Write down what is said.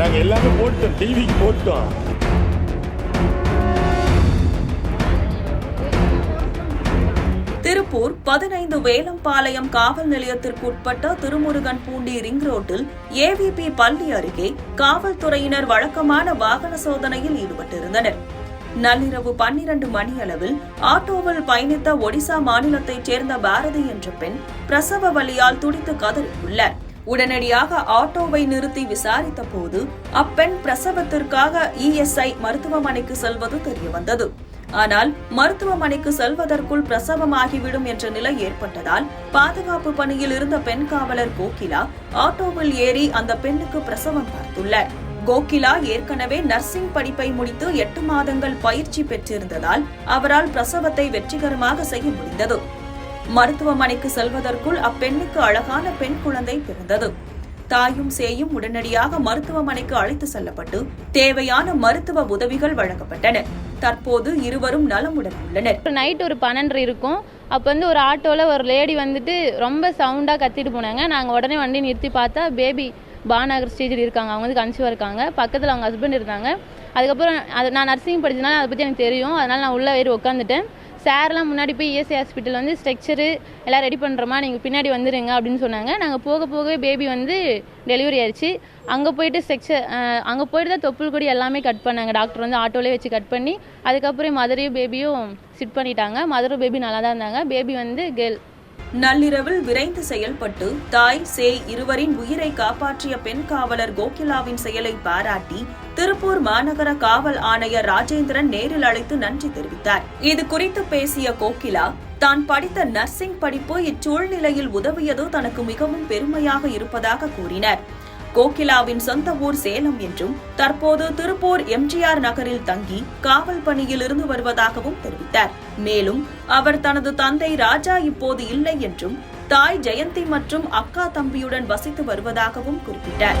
நாங்க எல்லாமே போட்டோம் டிவிக்கு போட்டோம் திருப்பூர் பதினைந்து வேலம்பாளையம் காவல் நிலையத்திற்கு உட்பட்ட திருமுருகன் பூண்டி ரிங் ரோட்டில் ஏவிபி பள்ளி அருகே காவல்துறையினர் வழக்கமான வாகன சோதனையில் ஈடுபட்டிருந்தனர். நள்ளிரவு பன்னிரண்டு மணியளவில் ஆட்டோவில் பயணித்த ஒடிசா மாநிலத்தைச் சேர்ந்த பாரதி என்ற பெண் பிரசவ வலியால் துடித்து கதறியுள்ளார். உடனடியாக ஆட்டோவை நிறுத்தி விசாரித்த போது அப்பெண் பிரசவத்திற்காக இஎஸ்ஐ மருத்துவமனைக்கு செல்வது தெரியவந்தது. ஆனால் மருத்துவமனைக்கு செல்வதற்குள் பிரசவமாகிவிடும் என்ற நிலை ஏற்பட்டதால் பாதுகாப்பு பணியில் இருந்த பெண் காவலர் கோகிலா ஆட்டோவில் ஏறி அந்த பெண்ணுக்கு பிரசவம் பார்த்துள்ளார். கோகிலா ஏற்கனவே நர்சிங் படிப்பை முடித்து எட்டு மாதங்கள் பயிற்சி பெற்றிருந்ததால் அவரால் பிரசவத்தை வெற்றிகரமாக செய்ய முடிந்தது. மருத்துவமனைக்கு செல்வதற்குள் அப்பெண்ணுக்கு அழகான பெண் குழந்தை பிறந்தது. தாயும் சேயும் உடனடியாக மருத்துவமனைக்கு அழைத்து செல்லப்பட்டு தேவையான மருத்துவ உதவிகள் வழங்கப்பட்டன. தற்போது இருவரும் நலமுடன் உள்ளனர். நைட் ஒரு பன்னெண்டு இருக்கும். அப்போ வந்து ஒரு ஆட்டோவில் ஒரு லேடி வந்துட்டு ரொம்ப சவுண்டாக கத்திட்டு போனாங்க. நாங்கள் உடனே வண்டி நிறுத்தி பார்த்தா பேபி பானாகர் ஸ்டேஜில் இருக்காங்க. அவங்க வந்து கன்சியூவாக இருக்காங்க. பக்கத்தில் அவங்க ஹஸ்பண்ட் இருந்தாங்க. அதுக்கப்புறம் அது நான் நர்சிங் படிச்சதுனால அதை பற்றி எனக்கு தெரியும். அதனால் நான் உள்ளே ஏறி உட்காந்துட்டேன் சார்லாம் முன்னாடி போய் இஎஸ்ஐ ஹாஸ்பிட்டல் வந்து ஸ்ட்ரக்சரு எல்லாம் ரெடி பண்ணுறோமா நீங்கள் பின்னாடி வந்துடுங்க அப்படின்னு சொன்னாங்க. நாங்கள் போக போகவே பேபி வந்து டெலிவரி ஆயிடுச்சு அங்கே போயிட்டு ஸ்ட்ரக்சர் அங்கே போயிட்டு தான் தொப்புள் கொடி எல்லாமே கட் பண்ணாங்க. டாக்டர் வந்து ஆட்டோலேயே வச்சு கட் பண்ணி அதுக்கப்புறம் மதரையும் பேபியும் சிட் பண்ணிட்டாங்க. மதரும் பேபி நல்லா தான் இருந்தாங்க. பேபி வந்து கேர்ள் நள்ளிரவில் விரைந்து செயல்பட்டு தாய் சேய் இருவரின் உயிரை காப்பாற்றிய பெண் காவலர் கோகிலாவின் செயலை பாராட்டி திருப்பூர் மாநகர காவல் ஆணையர் ராஜேந்திரன் நேரில் அழைத்து நன்றி தெரிவித்தார். இது குறித்து பேசிய கோகிலா தான் படித்த நர்சிங் படிப்பு இச்சூழ்நிலையில் உதவியது தனக்கு மிகவும் பெருமையாக இருப்பதாக கூறினர். கோகிலாவின் சொந்த ஊர் சேலம் என்றும் தற்போது திருப்பூர் எம்ஜிஆர் நகரில் தங்கி காவல் பணியில் இருந்து வருவதாகவும் தெரிவித்தார். மேலும் அவர் தனது தந்தை ராஜா இப்போது இல்லை என்றும் தாய் ஜெயந்தி மற்றும் அக்கா தம்பியுடன் வசித்து வருவதாகவும் குறிப்பிட்டார்.